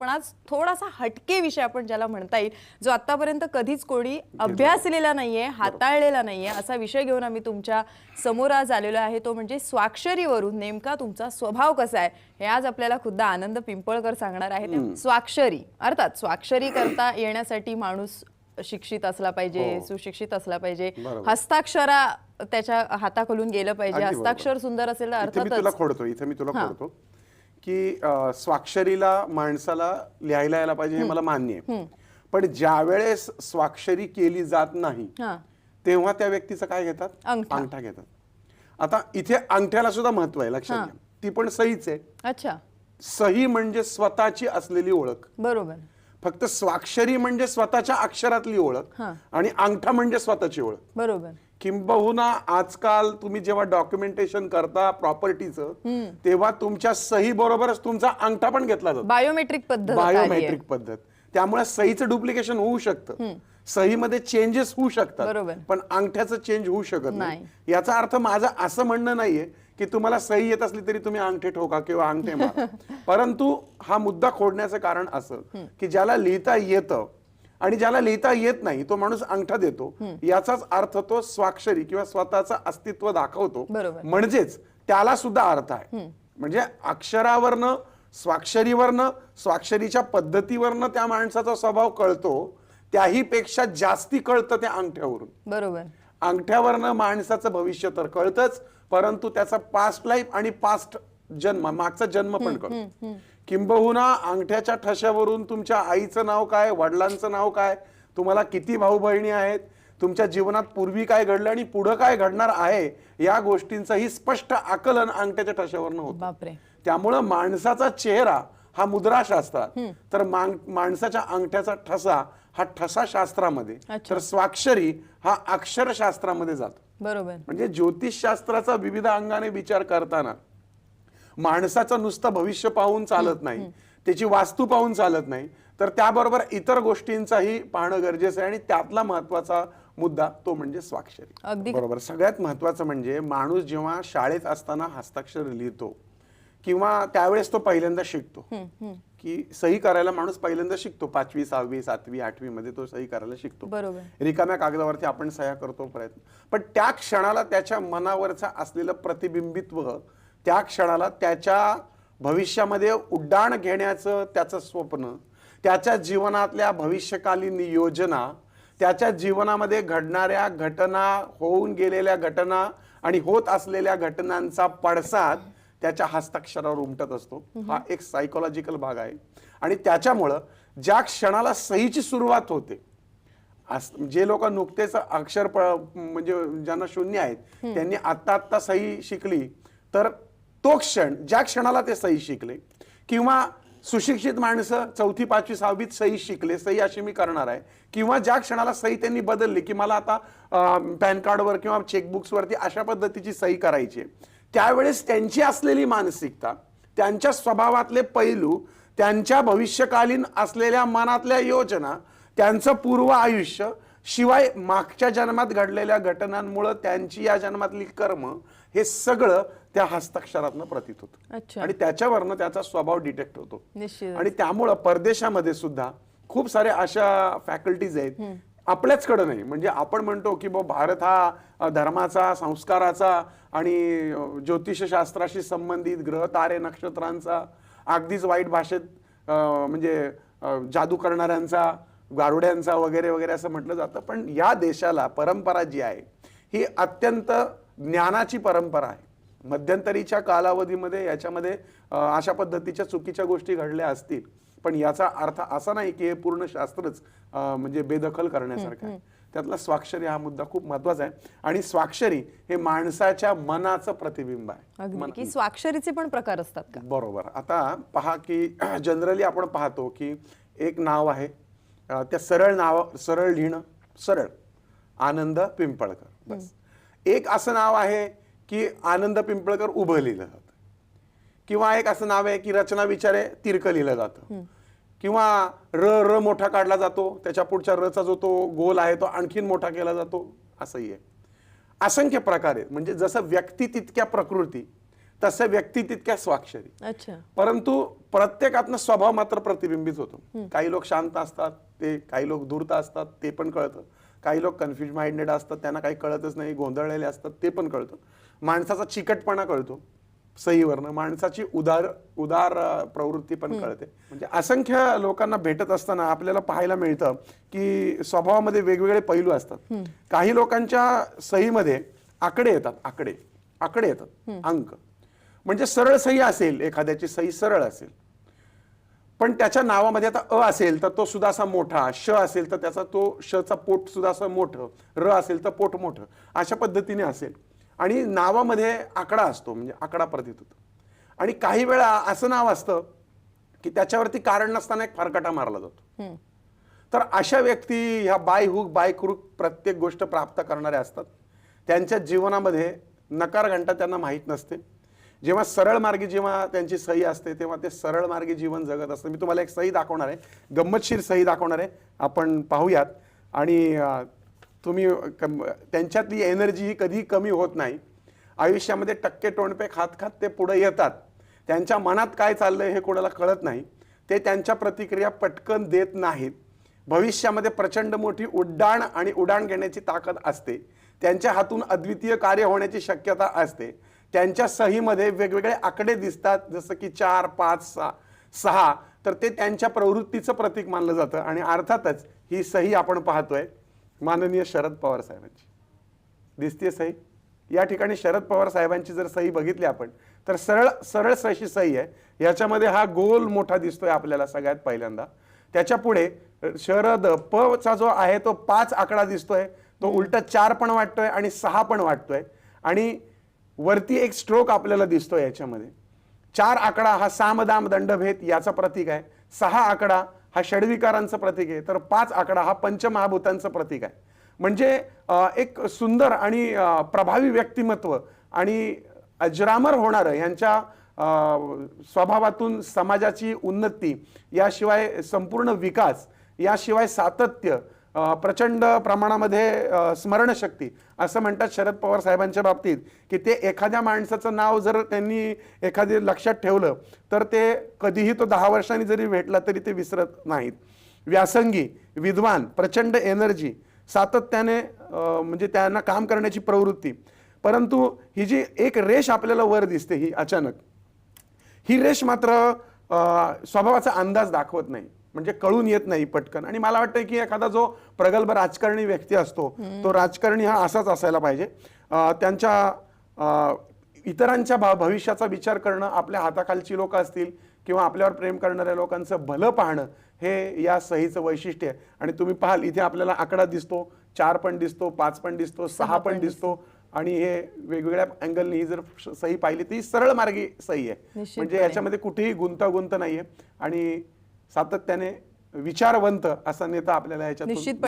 पण आज थोडासा हटके विषय आपण ज्याला म्हणता येईल जो आतापर्यंत कधीच कोणी अभ्यासलेला नाहीये हाताळलेला नाहीये असा विषय घेऊन आम्ही तुमच्यासमोर आज आलेलो आहे. तो म्हणजे स्वाक्षरीवरून नेमका तुमचा स्वभाव कसा आहे हे आज आपल्याला खुद्द आनंद पिंपळकर सांगणार आहेत. स्वाक्षरी अर्थात स्वाक्षरी करता येण्यासाठी माणूस शिक्षित असला पाहिजे सुशिक्षित असला पाहिजे. हस्ताक्षरा त्याच्या हाताखालून गेलं पाहिजे. हस्ताक्षर सुंदर असेल तर इथे मी तुला अर्थातच खोडतो इथे मी तुला हा. खोडतो. की स्वाक्षरीला माणसाला लिहायला यायला पाहिजे हे मला मान्य आहे. पण ज्या वेळेस स्वाक्षरी केली जात नाही तेव्हा त्या व्यक्तीचं काय घेतात? अंगठा. घेतात. आता इथे अंगठ्याला सुद्धा महत्त्व आहे लक्षात घ्या. ती पण सहीच आहे. अच्छा. सही म्हणजे स्वतःची असलेली ओळख. बरोबर. फक्त स्वाक्षरी म्हणजे स्वतःच्या अक्षरातली ओळख. आणि अंगठा म्हणजे स्वतःची ओळख. बरोबर. किंबहुना आजकाल तुम्ही जेव्हा डॉक्युमेंटेशन करता प्रॉपर्टीचं तेव्हा तुमच्या सही बरोबरच तुमचा अंगठा पण घेतला जातो. बायोमेट्रिक पद्धत. बायोमेट्रिक पद्धत. त्यामुळे सहीचं डुप्लिकेशन होऊ शकतं. सहीमध्ये चेंजेस होऊ शकतात. पण अंगठ्याचं चेंज होऊ शकत नाही. नाही. याचा अर्थ माझं असं म्हणणं नाहीये की तुम्हाला सही येत असली तरी तुम्ही अंगठे ठोका किंवा अंगठे मारा. परंतु हा मुद्दा खोडण्याचं कारण असं की ज्याला लिहिता येतं आणि ज्याला लिहिता येत नाही तो माणूस अंगठा देतो. याचाच अर्थ तो स्वाक्षरी किंवा स्वतःचं अस्तित्व दाखवतो. म्हणजेच त्याला सुद्धा अर्थ आहे. म्हणजे अक्षरावरनं स्वाक्षरीवरनं स्वाक्षरीच्या पद्धतीवरनं त्या माणसाचा स्वभाव कळतो. त्याही पेक्षा जास्ती कळतं त्या अंगठ्यावरून. बरोबर. अंगठ्यावरनं माणसाचं भविष्य तर कळतच परंतु त्याचा पास्ट लाईफ आणि पास्ट जन्म मागचा जन्म पण कळतो किंबहुना अंगठ्याच्या ठशावरून तुमच्या आईचं नाव काय वडिलांचं नाव काय तुम्हाला किती भाऊ बहिणी आहेत तुमच्या जीवनात पूर्वी काय घडलं आणि पुढं काय घडणार आहे या गोष्टींचंही स्पष्ट आकलन अंगठ्याच्या ठशावरनं होतं. त्यामुळं माणसाचा चेहरा हा मुद्राशास्त्रात तर माण- माणसाच्या अंगठ्याचा ठसा हा ठसा शास्त्रामध्ये. तर स्वाक्षरी हा अक्षरशास्त्रामध्ये जातो. बरोबर. म्हणजे ज्योतिषशास्त्राचा विविध अंगाने विचार करताना माणसाचं नुसतं भविष्य पाहून चालत नाही. त्याची वास्तू पाहून चालत नाही. तर त्याबरोबर इतर गोष्टींचाही पाहणं गरजेचं आहे आणि त्यातला महत्त्वाचा मुद्दा तो म्हणजे स्वाक्षरी. बरोबर. सगळ्यात महत्वाचं म्हणजे माणूस जेव्हा शाळेत असताना हस्ताक्षर लिहितो किंवा त्यावेळेस तो पहिल्यांदा शिकतो. की सही करायला माणूस पहिल्यांदा शिकतो. पाचवी सहावी सातवी आठवी मध्ये तो सही करायला शिकतो. बरोबर. रिकाम्या कागदावरती आपण सह्या करतो प्रयत्न. पण त्या क्षणाला त्याच्या मनावरचा असलेलं प्रतिबिंबित्व त्या क्षणाला त्याच्या भविष्यामध्ये उड्डाण घेण्याचं त्याचं स्वप्न त्याच्या जीवनातल्या भविष्यकालीन योजना त्याच्या जीवनामध्ये घडणाऱ्या घटना होऊन गेलेल्या घटना आणि होत असलेल्या घटनांचा पडसाद त्याच्या हस्ताक्षरावर उमटत असतो. हा एक सायकोलॉजिकल भाग आहे. आणि त्याच्यामुळं ज्या क्षणाला सहीची सुरुवात होते जे लोक नुकतेच अक्षर म्हणजे ज्यांना शून्य आहेत त्यांनी आत्ता आत्ता सही शिकली तर तो क्षण ज्या क्षणाला ते सही शिकले किंवा सुशिक्षित माणसं चौथी पाचवी सहावीत सही शिकले सही अशी मी करणार आहे किंवा ज्या क्षणाला सही त्यांनी बदलली की मला आता पॅन कार्डवर किंवा चेकबुक्सवरती अशा पद्धतीची सही करायची आहे. त्यावेळेस त्यांची असलेली मानसिकता त्यांच्या स्वभावातले पैलू त्यांच्या भविष्यकालीन असलेल्या मनातल्या योजना त्यांचं पूर्व आयुष्य शिवाय मागच्या जन्मात घडलेल्या घटनांमुळे त्यांची या जन्मातली कर्म हे सगळं त्या हस्ताक्षरातनं प्रतीत होतं. आणि त्याच्यावरनं त्याचा स्वभाव डिटेक्ट होतो. आणि त्यामुळं परदेशामध्ये सुद्धा खूप साऱ्या अशा फॅकल्टीज आहेत. आपल्याचकडे नाही. म्हणजे आपण म्हणतो की बा भारत हा धर्माचा संस्काराचा आणि ज्योतिषशास्त्राशी संबंधित ग्रह तारे नक्षत्रांचा अगदीच वाईट भाषेत म्हणजे जादू करणाऱ्यांचा गारुड्यांचा वगैरे वगैरे असं म्हटलं जातं. पण या देशाला परंपरा जी आहे ही अत्यंत ज्ञानाची परंपरा आहे. मध्यंतरीच्या कालावधीमध्ये याच्यामध्ये अशा पद्धतीच्या चुकीच्या गोष्टी घडल्या असतील. पण याचा अर्थ असा नाही की हे पूर्ण शास्त्रच म्हणजे बेदखल करण्यासारखं आहे. त्यातला स्वाक्षरी हा मुद्दा खूप महत्त्वाचा आहे. आणि स्वाक्षरी हे माणसाच्या मनाचं प्रतिबिंब आहे. की स्वाक्षरीचे पण प्रकार असतात का? बरोबर. आता पहा की जनरली आपण पाहतो की एक नाव आहे त्या सरळ नाव सरळ लिहिणं सरळ. आनंद पिंपळकर. बस. एक असं नाव आहे की आनंद पिंपळकर उभं लिहिलं जातं. किंवा एक असं नाव आहे की रचना विचारे तिरक लिहिलं जातं. किंवा र र मोठा काढला जातो त्याच्या पुढच्या रचा जो तो गोल आहे तो आणखीन मोठा केला जातो असंही आहे. असंख्य प्रकार आहेत म्हणजे जसं व्यक्ती तितक्या प्रकृती तसं व्यक्ती तितक्या स्वाक्षरी. अच्छा. परंतु प्रत्येकातनं स्वभाव मात्र प्रतिबिंबित होतो. काही लोक शांत असतात ते काही लोक धूर्त असतात ते पण कळतं. काही लोक कन्फ्युज माइंडेड असतात त्यांना काही कळतच नाही गोंधळलेले असतात ते पण कळतं. माणसाचा चिकटपणा कळतो सहीवरनं. माणसाची उदार उदार प्रवृत्ती पण कळते. म्हणजे असंख्य लोकांना भेटत असताना आपल्याला पाहायला मिळतं की स्वभावामध्ये वेगवेगळे पैलू असतात. काही लोकांच्या सहीमध्ये आकडे येतात आकडे आकडे येतात अंक. म्हणजे सरळ सही असेल एखाद्याची सही सरळ असेल. पण त्याच्या नावामध्ये आता अ असेल तर तो सुद्धा असा मोठा. श असेल तर त्याचा तो शचा पोट सुद्धा असं मोठं. र असेल तर पोट मोठं. अशा पद्धतीने असेल. आणि नावामध्ये आकडा असतो म्हणजे आकडा प्रतीत होतो. आणि काही वेळा असं नाव असतं की त्याच्यावरती कारण नसताना एक फारकटा मारला जातो. तर अशा व्यक्ती ह्या बाय हुक बाय क्रुक प्रत्येक गोष्ट प्राप्त करणाऱ्या असतात. त्यांच्या जीवनामध्ये नकार घंटा त्यांना माहीत नसते. जेव्हा सरळ मार्गी जेव्हा त्यांची सही असते तेव्हा ते सरळ मार्गी जीवन जगत असतं. मी तुम्हाला एक सही दाखवणार आहे. गंमतशीर सही दाखवणार आहे. आपण पाहूयात. आणि तुम्ही कम- त्यांच्यातली एनर्जी ही कधी कमी होत नाही. आयुष्यामध्ये टक्के टोणपे खात खात ते पुढे येतात. त्यांच्या मनात काय चाललंय हे कोणाला कळत नाही. ते त्यांच्या प्रतिक्रिया पटकन देत नाहीत. भविष्यामध्ये प्रचंड मोठी उड्डाण आणि उडाण घेण्याची ताकद असते. त्यांच्या हातून अद्वितीय कार्य होण्याची शक्यता असते. त्यांच्या सहीमध्ये वेगवेगळे आकडे दिसतात जसं की चार पाच सहा सहा. तर ते त्यांच्या प्रवृत्तीचं प्रतीक मानलं जातं आणि अर्थातच ही सही आपण पाहतोय माननीय शरद पवार साहेबांची. दिसते सही? या ठिकाणी शरद पवार साहेबांची जर सही बघितली आपण तर सरळ सरळ अशी सही आहे. याच्यामध्ये हा गोल मोठा दिसतोय आपल्याला सगळ्यात पहिल्यांदा. त्याच्या पुढे शरद प चा जो आहे तो पाच आकडा दिसतोय तो उलटा चार पण वाटतोय आणि सहा पण वाटतोय. आणि वरती एक स्ट्रोक आपल्याला दिसतो याच्यामध्ये. चार आकडा हा सामदाम दंडभेद याचा प्रतीक आहे. सहा आकडा हा षडविकारांचं प्रतीक आहे. तर पाच आकडा हा पंचमहाभूतांचं प्रतीक आहे. म्हणजे एक सुंदर आणि प्रभावी व्यक्तिमत्व आणि अजरामर होणारं यांच्या स्वभावातून समाजाची उन्नती याशिवाय संपूर्ण विकास याशिवाय सातत्य प्रचंड प्रमाणामध्ये स्मरणशक्ती. असं म्हणतात शरद पवार साहेबांच्या बाबतीत की ते एखाद्या माणसाचं नाव जर त्यांनी एखादी लक्षात ठेवलं तर ते कधीही तो दहा वर्षांनी जरी भेटला तरी ते विसरत नाहीत. व्यासंगी विद्वान प्रचंड एनर्जी सातत्याने म्हणजे त्यांना काम करण्याची प्रवृत्ती. परंतु ही जी एक रेष आपल्याला वर दिसते ही अचानक ही रेष मात्र स्वभावाचा अंदाज दाखवत नाही. म्हणजे कळून येत नाही पटकन. आणि मला वाटतं की एखादा जो प्रगल्भ राजकारणी व्यक्ती असतो तो राजकारणी हा असाच असायला पाहिजे. त्यांच्या इतरांच्या भा- भविष्याचा विचार करणं आपल्या हाताखालची लोक असतील किंवा आपल्यावर प्रेम करणाऱ्या लोकांचं भलं पाहणं हे या सहीचं वैशिष्ट्य आहे. आणि तुम्ही पाहाल इथे आपल्याला आकडा दिसतो चार पण दिसतो पाच पण दिसतो सहा पण दिसतो. आणि हे वेगवेगळ्या अँगलने ही जर सही पाहिली ती सरळ मार्गी सही आहे. म्हणजे याच्यामध्ये कुठेही गुंतागुंत नाहीये. आणि सातत्याने विचारवंत असा नेता आपल्याला याच्यातून